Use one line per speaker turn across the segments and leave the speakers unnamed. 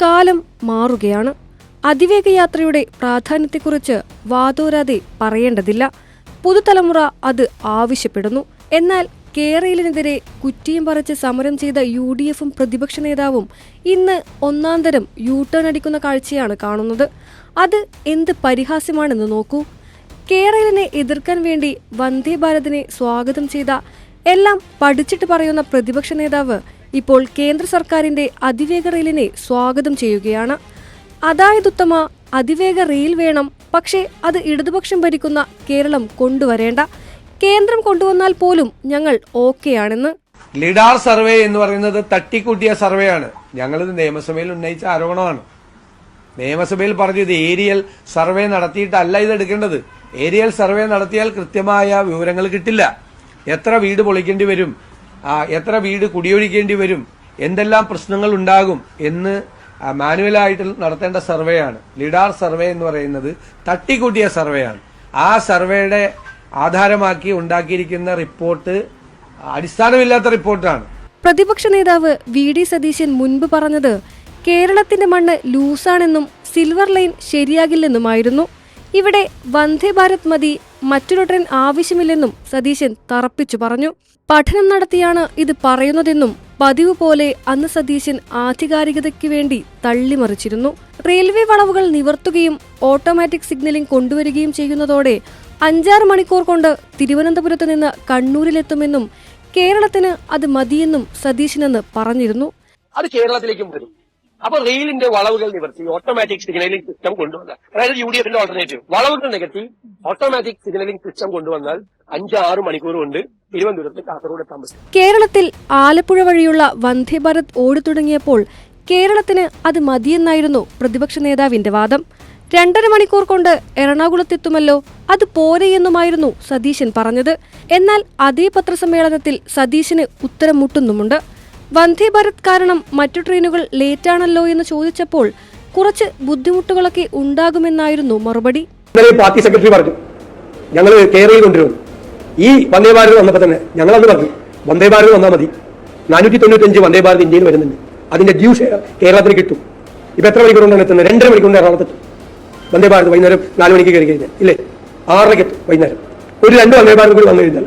കാലം മാറുകയാണ്. അതിവേഗ യാത്രയുടെ പ്രാധാന്യത്തെക്കുറിച്ച് വാതോരാതെ പറയേണ്ടതില്ല. പുതുതലമുറ അത് ആവശ്യപ്പെടുന്നു. എന്നാൽ കേരളിനെതിരെ കുറ്റിയും പറിച്ച് സമരം ചെയ്ത യു ഡി എഫും പ്രതിപക്ഷ നേതാവും ഇന്ന് ഒന്നാന്തരം യു ടേൺ അടിക്കുന്ന കാഴ്ചയാണ് കാണുന്നത്. അത് എന്ത് പരിഹാസ്യമാണെന്ന് നോക്കൂ. കേരളിനെ എതിർക്കാൻ വേണ്ടി വന്ദേ ഭാരതിനെ സ്വാഗതം ചെയ്ത എല്ലാം പഠിച്ചിട്ട് പറയുന്ന പ്രതിപക്ഷ നേതാവ് ഇപ്പോൾ കേന്ദ്ര സർക്കാരിന്റെ അതിവേഗ റെയിലിനെ സ്വാഗതം ചെയ്യുകയാണ്. അതായതുത്തമ അതിവേഗ റെയിൽ വേണം. പക്ഷേ അത് ഇടതുപക്ഷം ഭരിക്കുന്ന കേരളം കൊണ്ടുവരേണ്ട. കേന്ദ്രം കൊണ്ടുവന്നാൽ പോലും ഞങ്ങൾ ഓക്കെയാണെന്ന്.
ലിഡാർ സർവേ എന്ന് പറയുന്നത് തട്ടിക്കൂട്ടിയ സർവേ ആണ് ഞങ്ങളിത് നിയമസഭയിൽ ഉന്നയിച്ച ആരോപണമാണ്. നിയമസഭയിൽ പറഞ്ഞു ഇത് ഏരിയൽ സർവേ നടത്തിയിട്ടല്ല ഇത് എടുക്കേണ്ടത്. ഏരിയൽ സർവേ നടത്തിയാൽ കൃത്യമായ വിവരങ്ങൾ കിട്ടില്ല. എത്ര വീട് പൊളിക്കേണ്ടി വരും? എത്ര വീട് കുടിയൊഴിക്കേണ്ടി വരും? എന്തെല്ലാം പ്രശ്നങ്ങൾ ഉണ്ടാകും എന്ന് മാനുവലായിട്ട് നടത്തേണ്ട സർവേയാണ് ലിഡാർ സർവേ എന്ന് പറയുന്നത് തട്ടിക്കൂട്ടിയ സർവേയാണ് ആ സർവേയുടെ ആധാരമാക്കി ഉണ്ടാക്കിയിരിക്കുന്ന റിപ്പോർട്ട് അടിസ്ഥാനമില്ലാത്ത റിപ്പോർട്ടാണ്.
പ്രതിപക്ഷ നേതാവ് വി ഡി സതീശൻ മുൻപ് പറഞ്ഞത് കേരളത്തിന്റെ മണ്ണ് ലൂസാണെന്നും സിൽവർ ലൈൻ ശരിയാകില്ലെന്നുമായിരുന്നു. ഇവിടെ വന്ദേ ഭാരത് മതി മറ്റൊരു ട്രെയിൻ ആവശ്യമില്ലെന്നും സതീശൻ തറപ്പിച്ചു പറഞ്ഞു. പഠനം നടത്തിയാണ് ഇത് പറയുന്നതെന്നും പതിവ് പോലെ അന്ന് സതീശൻ ആധികാരികതയ്ക്ക് വേണ്ടി തള്ളിമറിച്ചിരുന്നു. റെയിൽവേ വളവുകൾ നിവർത്തുകയും ഓട്ടോമാറ്റിക് സിഗ്നലിംഗ് കൊണ്ടുവരികയും ചെയ്യുന്നതോടെ അഞ്ചാറ് മണിക്കൂർ കൊണ്ട് തിരുവനന്തപുരത്ത് നിന്ന് കണ്ണൂരിലെത്തുമെന്നും കേരളത്തിന് അത് മതിയെന്നും സതീശനെന്ന് പറഞ്ഞിരുന്നു.
അത് കേരളത്തിലേക്കും വരും. അപ്പൊ റെയിലിന്റെ വളവുകൾ നിവർത്തി ഓട്ടോമാറ്റിക് സിഗ്നലിംഗ് സിസ്റ്റം കൊണ്ടുവന്നാൽ. അതായത് യു ഡി എഫിന്റെ ഓൾട്ടർനേറ്റീവ് വളവുകൾ നികത്തി ഓട്ടോമാറ്റിക് സിഗ്നലിംഗ് സിസ്റ്റം കൊണ്ടുവന്നാൽ അഞ്ചാറ് മണിക്കൂർ കൊണ്ട് തിരുവനന്തപുരത്ത് കാസർഗോഡ് എത്താൻ
കേരളത്തിൽ ആലപ്പുഴ വഴിയുള്ള വന്ദേ ഓടി തുടങ്ങിയപ്പോൾ കേരളത്തിന് അത് മതിയെന്നായിരുന്നു പ്രതിപക്ഷ നേതാവിന്റെ വാദം. രണ്ടര മണിക്കൂർ കൊണ്ട് എറണാകുളത്തെത്തുമല്ലോ അത് പോരെയെന്നുമായിരുന്നു സതീശൻ പറഞ്ഞത്. എന്നാൽ അതേ പത്രസമ്മേളനത്തിൽ സതീശന് ഉത്തരം മുട്ടുന്നുമുണ്ട് വന്ദേ ഭാരത് കാരണം മറ്റു ട്രെയിനുകൾ ലേറ്റാണല്ലോ എന്ന് ചോദിച്ചപ്പോൾ കുറച്ച് ബുദ്ധിമുട്ടുകളൊക്കെ ഉണ്ടാകുമെന്നായിരുന്നു മറുപടി.
ഇന്നലെ പാർട്ടി സെക്രട്ടറി പറഞ്ഞു ഞങ്ങൾ കെയർ ചെയ്തുകൊണ്ടിരുന്നു ഈ വന്ദേ ഭാരത് വന്നപ്പോൾ തന്നെ ഞങ്ങൾ അന്ന് പറഞ്ഞു വന്ദേ ഭാരത് വന്നാൽ മതി. നാനൂറ്റി തൊണ്ണൂറ്റഞ്ച് വന്ദേ ഭാരത് ഇന്ത്യയിൽ വരുന്നുണ്ട്. അതിന്റെ ഡ്യൂ കേരളത്തിൽ കിട്ടും. ഇപ്പൊ എത്ര മണിക്കൂർ കൊണ്ടാണ് എത്തുന്നത്? രണ്ടര മണിക്കൂർ കൊണ്ട് എറണാകുളത്തെത്തും വന്ദേ ഭാരത് വൈകുന്നേരം നാല് മണിക്ക് കയറി കഴിഞ്ഞാൽ. ഇല്ലേ? ആറരയ്ക്ക് എത്തും വൈകുന്നേരം. ഒരു രണ്ട് വന്ദേ ഭാരത് കൂടി വന്നു കഴിഞ്ഞാൽ.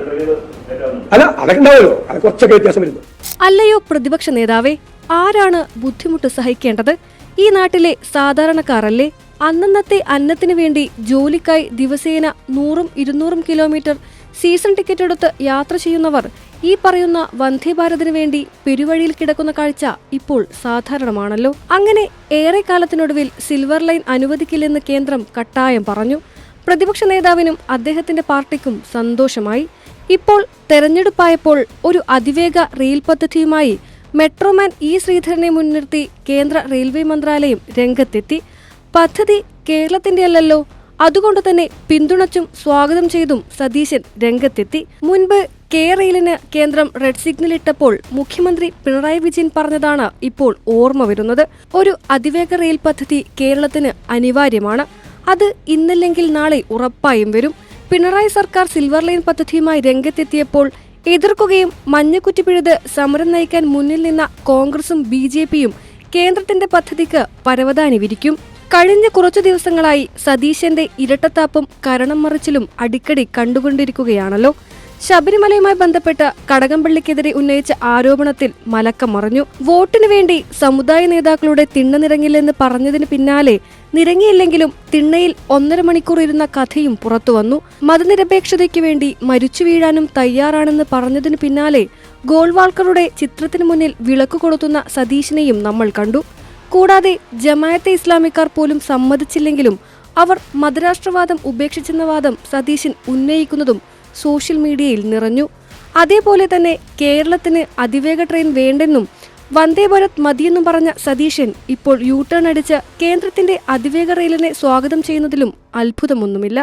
അല്ല അതൊക്കെ ഉണ്ടാവുമല്ലോ. അത് കുറച്ചൊക്കെ വ്യത്യാസം വരുന്നു.
അല്ലയോ പ്രതിപക്ഷ നേതാവേ ആരാണ് ബുദ്ധിമുട്ട് സഹിക്കേണ്ടത്? ഈ നാട്ടിലെ സാധാരണക്കാരല്ലേ? അന്നന്നത്തെ അന്നത്തിനു വേണ്ടി ജോലിക്കായി ദിവസേന നൂറും ഇരുന്നൂറും കിലോമീറ്റർ സീസൺ ടിക്കറ്റ് എടുത്ത് യാത്ര ചെയ്യുന്നവർ ഈ പറയുന്ന വന്ദേ ഭാരതിനു വേണ്ടി പെരുവഴിയിൽ കിടക്കുന്ന കാഴ്ച ഇപ്പോൾ സാധാരണമാണല്ലോ. അങ്ങനെ ഏറെ കാലത്തിനൊടുവിൽ സിൽവർ ലൈൻ അനുവദിക്കില്ലെന്ന് കേന്ദ്രം കട്ടായം പറഞ്ഞു. പ്രതിപക്ഷ നേതാവിനും അദ്ദേഹത്തിന്റെ പാർട്ടിക്കും സന്തോഷമായി. ഇപ്പോൾ തെരഞ്ഞെടുപ്പായപ്പോൾ ഒരു അതിവേഗ റെയിൽ പദ്ധതിയുമായി മെട്രോമാൻ ഇ ശ്രീധരനെ മുൻനിർത്തി കേന്ദ്ര റെയിൽവേ മന്ത്രാലയം രംഗത്തെത്തി. പദ്ധതി കേരളത്തിന്റെ അല്ലല്ലോ. അതുകൊണ്ട് തന്നെ പിന്തുണച്ചും സ്വാഗതം ചെയ്തും സതീശൻ രംഗത്തെത്തി. മുൻപ് കെ റെയിലിന് കേന്ദ്രം റെഡ് സിഗ്നൽ ഇട്ടപ്പോൾ മുഖ്യമന്ത്രി പിണറായി വിജയൻ പറഞ്ഞതാണ് ഇപ്പോൾ ഓർമ്മ വരുന്നത്. ഒരു അതിവേഗ റെയിൽ പദ്ധതി കേരളത്തിന് അനിവാര്യമാണ്. അത് ഇന്നല്ലെങ്കിൽ നാളെ ഉറപ്പായും വരും. പിണറായി സർക്കാർ സിൽവർ ലൈൻ പദ്ധതിയുമായി രംഗത്തെത്തിയപ്പോൾ എതിർക്കുകയും മഞ്ഞക്കുറ്റി പിഴുത് സമരം നയിക്കാൻ മുന്നിൽ നിന്ന കോൺഗ്രസും ബി ജെ പിയും കേന്ദ്രത്തിന്റെ പദ്ധതിക്ക് പരവതാനി വിരിക്കും. കഴിഞ്ഞ കുറച്ചു ദിവസങ്ങളായി സതീശന്റെ ഇരട്ടത്താപ്പും കരണം മറിച്ചിലും അടിക്കടി കണ്ടുകൊണ്ടിരിക്കുകയാണല്ലോ. ശബരിമലയുമായി ബന്ധപ്പെട്ട് കടകംപള്ളിക്കെതിരെ ഉന്നയിച്ച ആരോപണത്തിൽ മലക്കം മറഞ്ഞു. വോട്ടിനു വേണ്ടി സമുദായ നേതാക്കളുടെ തിണ്ണനിറങ്ങില്ലെന്ന് പറഞ്ഞതിന് പിന്നാലെ നിരങ്ങിയില്ലെങ്കിലും തിണ്ണയിൽ ഒന്നര മണിക്കൂർ ഇരുന്ന കഥയും പുറത്തുവന്നു മതനിരപേക്ഷതയ്ക്ക് വേണ്ടി മരിച്ചു വീഴാനും തയ്യാറാണെന്ന് പറഞ്ഞതിന് പിന്നാലെ ഗോൾവാൾക്കറുടെ ചിത്രത്തിനു മുന്നിൽ വിളക്ക് കൊളുത്തുന്ന സതീശിനെയും നമ്മൾ കണ്ടു. കൂടാതെ ജമായത്തെ ഇസ്ലാമിക്കാർ പോലും സമ്മതിച്ചില്ലെങ്കിലും അവർ മതരാഷ്ട്രവാദം ഉപേക്ഷിച്ചെന്ന വാദം സതീശൻ ഉന്നയിക്കുന്നതും സോഷ്യൽ മീഡിയയിൽ നിറഞ്ഞു. അതേപോലെ തന്നെ കേരളത്തിന് അതിവേഗ ട്രെയിൻ വേണ്ടെന്നും വന്ദേ ഭാരത് മതിയെന്നും പറഞ്ഞ സതീശൻ ഇപ്പോൾ യൂ ടേൺ അടിച്ച് കേന്ദ്രത്തിന്റെ അതിവേഗ റെയിലിനെ സ്വാഗതം ചെയ്യുന്നതിലും അത്ഭുതമൊന്നുമില്ല.